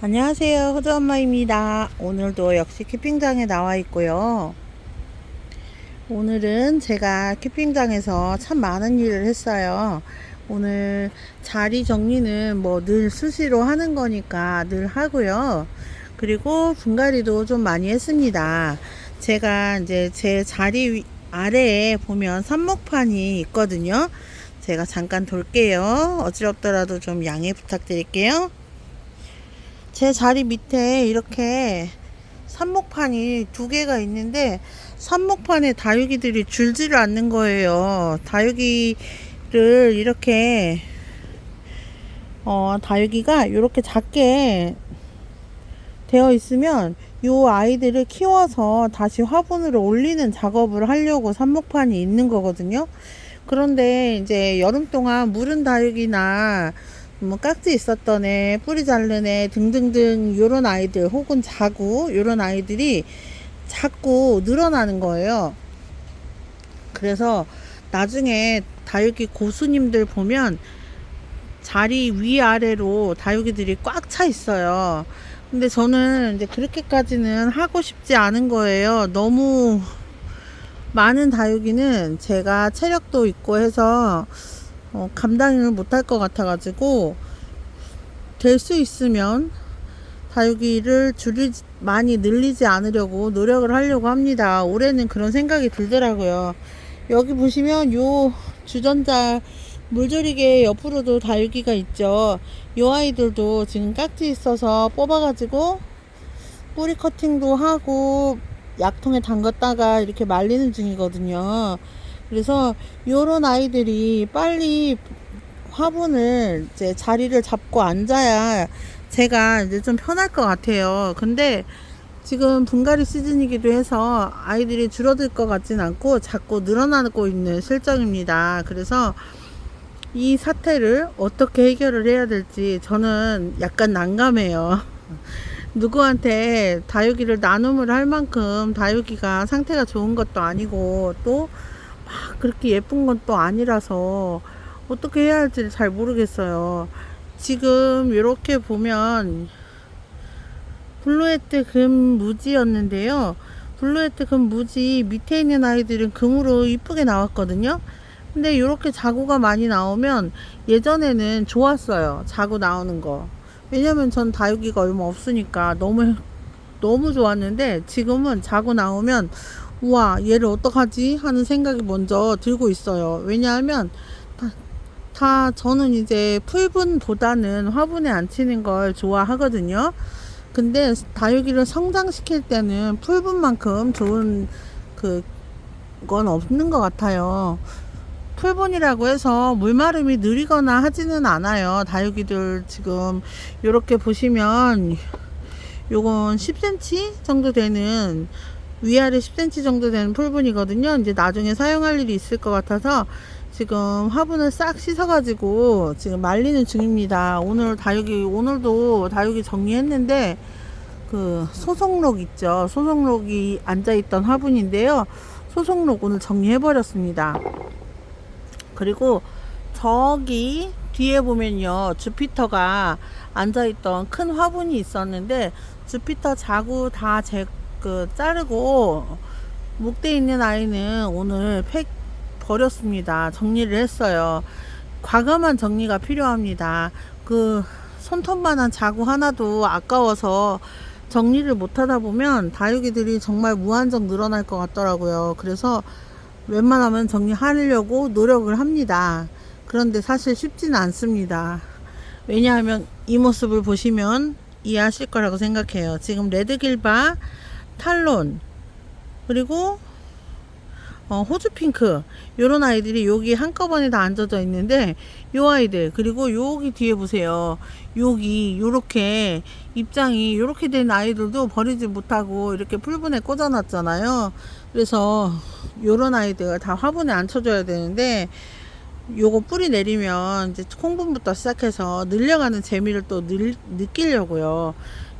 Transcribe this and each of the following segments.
안녕하세요. 호주엄마입니다. 오늘도 역시 키핑장에 나와 있고요. 오늘은 제가 키핑장에서 참 많은 일을 했어요. 오늘 자리 정리는 뭐 늘 수시로 하는 거니까 늘 하고요. 그리고 분갈이도 좀 많이 했습니다. 제가 이제 제 자리 위- 아래에 보면 삽목판이 있거든요. 제가 잠깐 돌게요. 어지럽더라도 좀 양해 부탁드릴게요. 제 자리 밑에 이렇게 삽목판이 두 개가 있는데 삽목판에 다육이들이 줄지를 않는 거예요. 다육이를 이렇게 어, 다육이가 이렇게 작게 되어 있으면 요 아이들을 키워서 다시 화분으로 올리는 작업을 하려고 삽목판이 있는 거거든요. 그런데 이제 여름 동안 물은 다육이나 뭐 깍지 있었던 애, 뿌리 자른 애 등등등 요런 아이들 혹은 자구 요런 아이들이 자꾸 늘어나는 거예요. 그래서 나중에 다육이 고수님들 보면 자리 위아래로 다육이들이 꽉 차 있어요. 근데 저는 이제 그렇게까지는 하고 싶지 않은 거예요. 너무 많은 다육이는 제가 체력도 있고 해서 어, 감당을 못할 것 같아가지고 될 수 있으면 다육이를 줄이 많이 늘리지 않으려고 노력을 하려고 합니다. 올해는 그런 생각이 들더라고요. 여기 보시면 요 주전자 물조리개 옆으로도 다육이가 있죠. 요 아이들도 지금 깍지 있어서 뽑아가지고 뿌리 커팅도 하고 약통에 담갔다가 이렇게 말리는 중이거든요. 그래서 요런 아이들이 빨리 화분을 이제 자리를 잡고 앉아야 제가 이제 좀 편할 것 같아요. 근데 지금 분갈이 시즌이기도 해서 아이들이 줄어들 것 같진 않고 자꾸 늘어나고 있는 실정입니다. 그래서 이 사태를 어떻게 해결을 해야 될지 저는 약간 난감해요. 누구한테 다육이를 나눔을 할 만큼 다육이가 상태가 좋은 것도 아니고 또 막 그렇게 예쁜 건 또 아니라서 어떻게 해야 할지 잘 모르겠어요. 지금 이렇게 보면 블루에트 금 무지였는데요. 블루에트 금 무지 밑에 있는 아이들은 금으로 이쁘게 나왔거든요. 근데 이렇게 자구가 많이 나오면 예전에는 좋았어요. 자구 나오는 거. 왜냐면 전 다육이가 얼마 없으니까 너무 너무 좋았는데 지금은 자고 나오면 우와 얘를 어떡하지? 하는 생각이 먼저 들고 있어요. 왜냐하면 다, 다 저는 이제 풀분보다는 화분에 앉히는 걸 좋아하거든요. 근데 다육이를 성장시킬 때는 풀분만큼 좋은 그 건 없는 것 같아요. 풀분이라고 해서 물마름이 느리거나 하지는 않아요. 다육이들 지금 이렇게 보시면 요건 10cm 정도 되는 위아래 10cm 정도 되는 풀분이거든요. 이제 나중에 사용할 일이 있을 것 같아서 지금 화분을 싹 씻어가지고 지금 말리는 중입니다. 오늘 다육이 오늘도 다육이 정리했는데 그 소속록 있죠. 소속록이 앉아있던 화분인데요. 소속록 오늘 정리해버렸습니다. 그리고 저기 뒤에 보면요 주피터가 앉아있던 큰 화분이 있었는데 주피터 자구 다 제 그 자르고 목대 있는 아이는 오늘 팩 버렸습니다 정리를 했어요 과감한 정리가 필요합니다 그 손톱만한 자구 하나도 아까워서 정리를 못하다 보면 다육이들이 정말 무한정 늘어날 것 같더라고요 그래서 웬만하면 정리하려고 노력을 합니다. 그런데 사실 쉽지는 않습니다. 왜냐하면 이 모습을 보시면 이해하실 거라고 생각해요. 지금 레드길바, 탈론, 그리고 어, 호주 핑크. 요런 아이들이 여기 한꺼번에 다 앉아져 있는데 요 아이들 그리고 여기 뒤에 보세요. 여기 요렇게 입장이 요렇게 된 아이들도 버리지 못하고 이렇게 풀분에 꽂아 놨잖아요. 그래서 요런 아이들 다 화분에 앉혀줘야 되는데 요거 뿌리 내리면 이제 콩분부터 시작해서 늘려가는 재미를 또 늘, 느끼려고요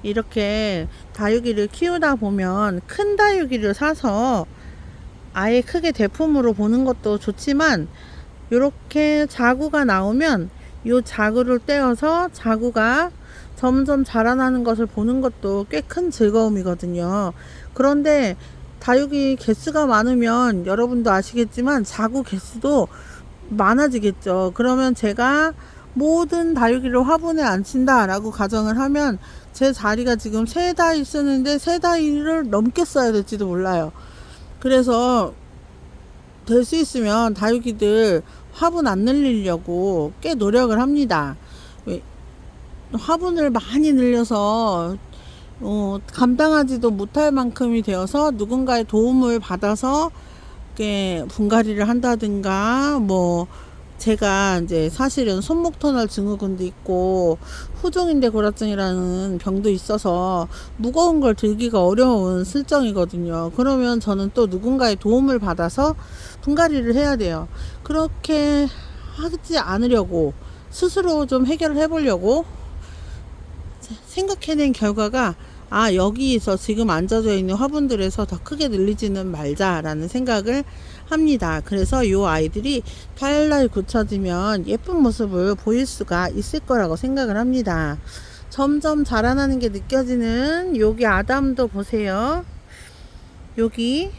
이렇게 다육이를 키우다 보면 큰 다육이를 사서 아예 크게 대품으로 보는 것도 좋지만 이렇게 자구가 나오면 요 자구를 떼어서 자구가 점점 자라나는 것을 보는 것도 꽤 큰 즐거움이거든요. 그런데 다육이 개수가 많으면 여러분도 아시겠지만 자구 개수도 많아지겠죠. 그러면 제가 모든 다육이를 화분에 안 친다라고 가정을 하면 제 자리가 지금 세 다이 쓰는데 세 다이를 넘게 써야 될지도 몰라요. 그래서 될 수 있으면 다육이들 화분 안 늘리려고 꽤 노력을 합니다. 왜- 화분을 많이 늘려서 어, 감당하지도 못할 만큼이 되어서 누군가의 도움을 받아서 이렇게 분갈이를 한다든가 뭐 제가 이제 사실은 손목 터널 증후군도 있고 후종인대 고라증이라는 병도 있어서 무거운 걸 들기가 어려운 실정이거든요. 그러면 저는 또 누군가의 도움을 받아서 분갈이를 해야 돼요. 그렇게 하지 않으려고 스스로 좀 해결을 해보려고 생각해낸 결과가 아 여기에서 지금 앉아져 있는 화분들에서 더 크게 늘리지는 말자라는 생각을 합니다. 그래서 이 아이들이 달달 굳혀지면 예쁜 모습을 보일 수가 있을 거라고 생각을 합니다. 점점 자라나는 게 느껴지는 여기 아담도 보세요. 여기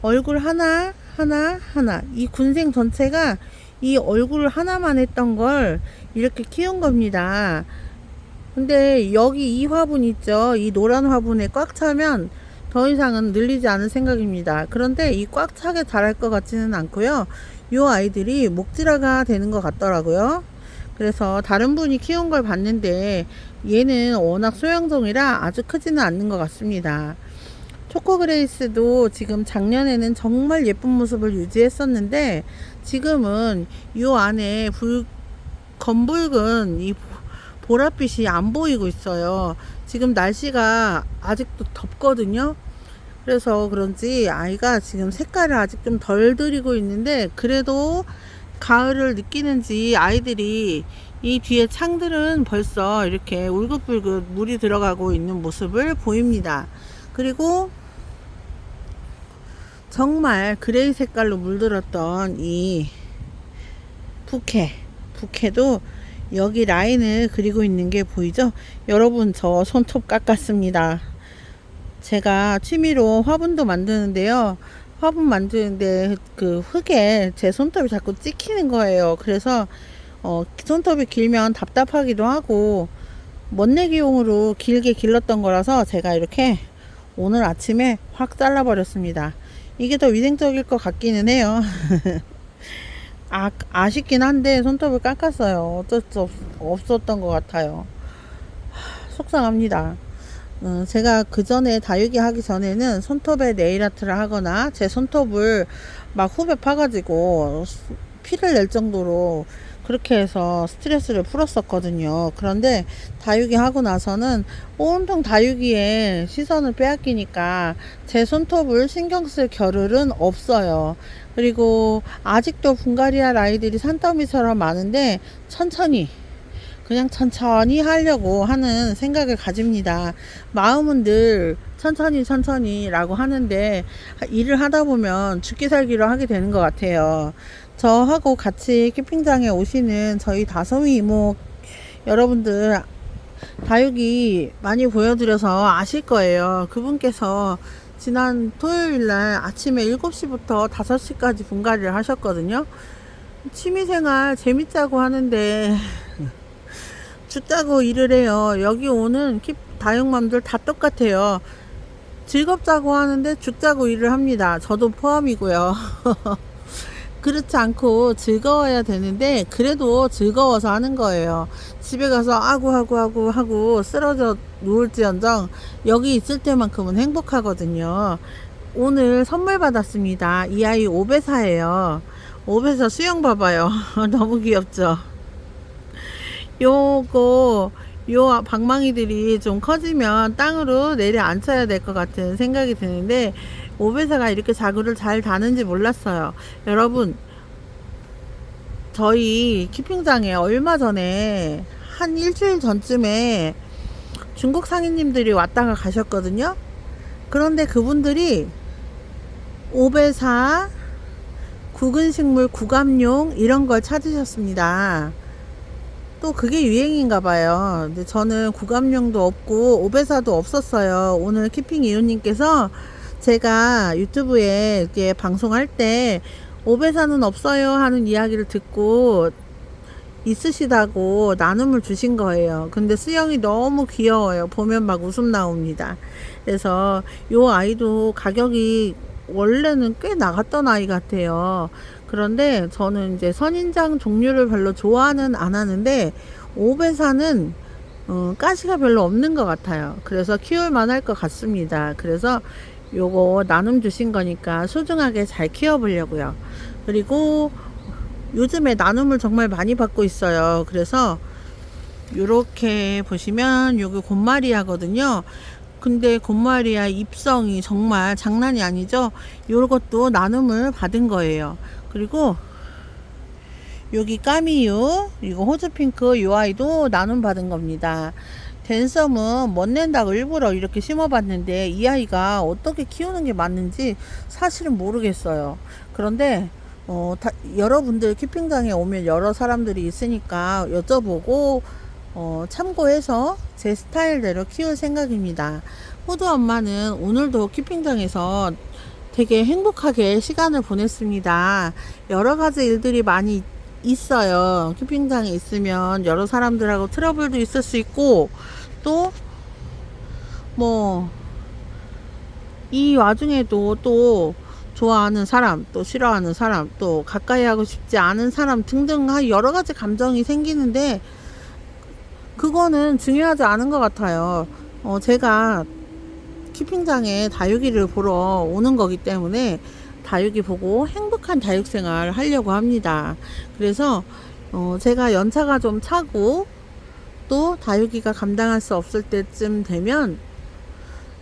얼굴 하나 하나 하나 이 군생 전체가 이 얼굴 하나만 했던 걸 이렇게 키운 겁니다. 근데 여기 이 화분 있죠? 이 노란 화분에 꽉 차면 더 이상은 늘리지 않을 생각입니다. 그런데 이 꽉 차게 자랄 것 같지는 않고요. 이 아이들이 목질화가 되는 것 같더라고요. 그래서 다른 분이 키운 걸 봤는데 얘는 워낙 소형종이라 아주 크지는 않는 것 같습니다. 초코그레이스도 지금 작년에는 정말 예쁜 모습을 유지했었는데 지금은 이 안에 불 검붉은 이 보랏빛이 안 보이고 있어요. 지금 날씨가 아직도 덥거든요. 그래서 그런지 아이가 지금 색깔을 아직 좀 덜 들이고 있는데 그래도 가을을 느끼는지 아이들이 이 뒤에 창들은 벌써 이렇게 울긋불긋 물이 들어가고 있는 모습을 보입니다. 그리고 정말 그레이 색깔로 물들었던 이 부케 부케도 여기 라인을 그리고 있는 게 보이죠? 여러분 저 손톱 깎았습니다. 제가 취미로 화분도 만드는데요. 화분 만드는데 그 흙에 제 손톱이 자꾸 찍히는 거예요. 그래서 어, 손톱이 길면 답답하기도 하고 멋내기용으로 길게 길렀던 거라서 제가 이렇게 오늘 아침에 확 잘라버렸습니다. 이게 더 위생적일 것 같기는 해요. 아, 아쉽긴 한데 손톱을 깎았어요. 어쩔 수 없, 없었던 것 같아요. 하, 속상합니다. 음, 제가 그 전에 다육이 하기 전에는 손톱에 네일 아트를 하거나 제 손톱을 막 후배 파가지고 피를 낼 정도로 그렇게 해서 스트레스를 풀었었거든요. 그런데 다육이 하고 나서는 온통 다육이에 시선을 빼앗기니까 제 손톱을 신경 쓸 겨를은 없어요. 그리고 아직도 분갈이할 아이들이 산더미처럼 많은데 천천히 그냥 천천히 하려고 하는 생각을 가집니다. 마음은 늘 천천히 천천히 라고 하는데 일을 하다 보면 죽기 살기로 하게 되는 것 같아요. 저하고 같이 캠핑장에 오시는 저희 다솜이 이모 여러분들 다육이 많이 보여드려서 아실 거예요. 그분께서 지난 토요일 날 아침에 7시부터 5시까지 분갈이를 하셨거든요. 취미생활 재밌자고 하는데 죽자고 일을 해요. 여기 오는 킵 다육맘들 다 똑같아요. 즐겁자고 하는데 죽자고 일을 합니다. 저도 포함이고요. 그렇지 않고 즐거워야 되는데 그래도 즐거워서 하는 거예요. 집에 가서 아구 하고 하고 하고 쓰러져 누울지언정 여기 있을 때만큼은 행복하거든요. 오늘 선물 받았습니다. 이 아이 오베사예요. 오베사 수영 봐봐요. 너무 귀엽죠? 요거 요 방망이들이 좀 커지면 땅으로 내려앉혀야 될 것 같은 생각이 드는데 오베사가 이렇게 자구를 잘 다는지 몰랐어요. 여러분 저희 키핑장에 얼마 전에 한 일주일 전쯤에 중국 상인님들이 왔다가 가셨거든요. 그런데 그분들이 오베사 구근식물 구감용 이런 걸 찾으셨습니다. 또 그게 유행인가 봐요. 근데 저는 구감용도 없고 오베사도 없었어요. 오늘 키핑 이웃님께서 제가 유튜브에 이렇게 방송할 때 오베사는 없어요 하는 이야기를 듣고 있으시다고 나눔을 주신 거예요. 근데 수영이 너무 귀여워요. 보면 막 웃음 나옵니다. 그래서 요 아이도 가격이 원래는 꽤 나갔던 아이 같아요. 그런데 저는 이제 선인장 종류를 별로 좋아는 안 하는데 오베사는 어, 가시가 별로 없는 것 같아요. 그래서 키울 만 할 것 같습니다. 그래서 요거 나눔 주신 거니까 소중하게 잘 키워보려고요. 그리고 요즘에 나눔을 정말 많이 받고 있어요. 그래서 요렇게 보시면 요게 곰마리아거든요. 근데 곰마리아 입성이 정말 장난이 아니죠. 요것도 나눔을 받은 거예요. 그리고 여기 까미유 이거 호주핑크 요 아이도 나눔 받은 겁니다. 댄섬은 멋낸다고 일부러 이렇게 심어봤는데 이 아이가 어떻게 키우는 게 맞는지 사실은 모르겠어요. 그런데 어, 다, 여러분들 키핑장에 오면 여러 사람들이 있으니까 여쭤보고 어, 참고해서 제 스타일대로 키울 생각입니다. 호두 엄마는 오늘도 키핑장에서 되게 행복하게 시간을 보냈습니다. 여러 가지 일들이 많이 있어요. 키핑장에 있으면 여러 사람들하고 트러블도 있을 수 있고 또 뭐 이 와중에도 또 좋아하는 사람, 또 싫어하는 사람, 또 가까이 하고 싶지 않은 사람 등등 한 여러 가지 감정이 생기는데 그거는 중요하지 않은 것 같아요. 어, 제가 키핑장에 다육이를 보러 오는 거기 때문에 다육이 보고 행복한 다육 생활 하려고 합니다. 그래서 어, 제가 연차가 좀 차고 또 다육이가 감당할 수 없을 때쯤 되면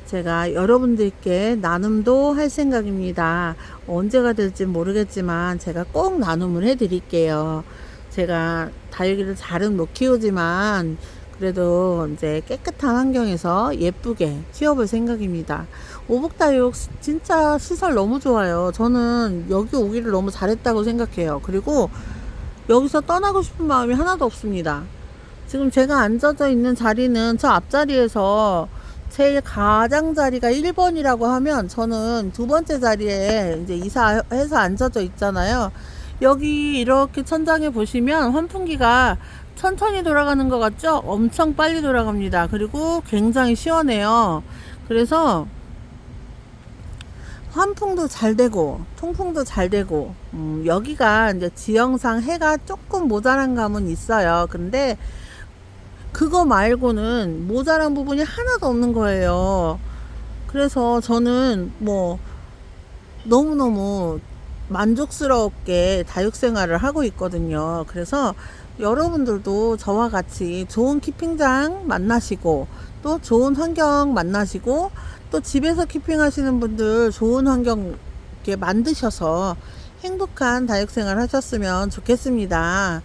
제가 여러분들께 나눔도 할 생각입니다. 언제가 될지 모르겠지만 제가 꼭 나눔을 해 드릴게요. 제가 다육이를 잘은 못 키우지만 그래도 이제 깨끗한 환경에서 예쁘게 키워볼 생각입니다. 오복다육 진짜 시설 너무 좋아요. 저는 여기 오기를 너무 잘했다고 생각해요. 그리고 여기서 떠나고 싶은 마음이 하나도 없습니다. 지금 제가 앉아져 있는 자리는 저 앞자리에서 제일 가장 자리가 1번이라고 하면 저는 두 번째 자리에 이제 이사해서 앉아져 있잖아요. 여기 이렇게 천장에 보시면 환풍기가 천천히 돌아가는 것 같죠? 엄청 빨리 돌아갑니다. 그리고 굉장히 시원해요. 그래서 환풍도 잘 되고 통풍도 잘 되고 음, 여기가 이제 지형상 해가 조금 모자란 감은 있어요. 근데 그거 말고는 모자란 부분이 하나도 없는 거예요. 그래서 저는 뭐 너무너무 만족스럽게 다육 생활을 하고 있거든요. 그래서 여러분들도 저와 같이 좋은 키핑장 만나시고 또 좋은 환경 만나시고 또 집에서 키핑 하시는 분들 좋은 환경 이렇게 만드셔서 행복한 다육 생활 하셨으면 좋겠습니다.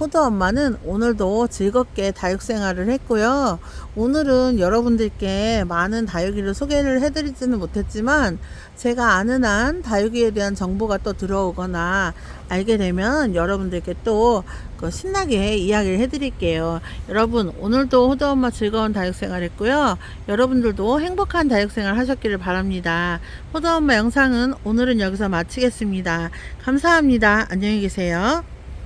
호두 엄마는 오늘도 즐겁게 다육 생활을 했고요. 오늘은 여러분들께 많은 다육이를 소개를 해드리지는 못했지만 제가 아는 한 다육이에 대한 정보가 또 들어오거나 알게 되면 여러분들께 또그 신나게 이야기를 해드릴게요. 여러분 오늘도 호두 엄마 즐거운 다육 생활 했고요. 여러분들도 행복한 다육 생활 하셨기를 바랍니다. 호두 엄마 영상은 오늘은 여기서 마치겠습니다. 감사합니다. 안녕히 계세요.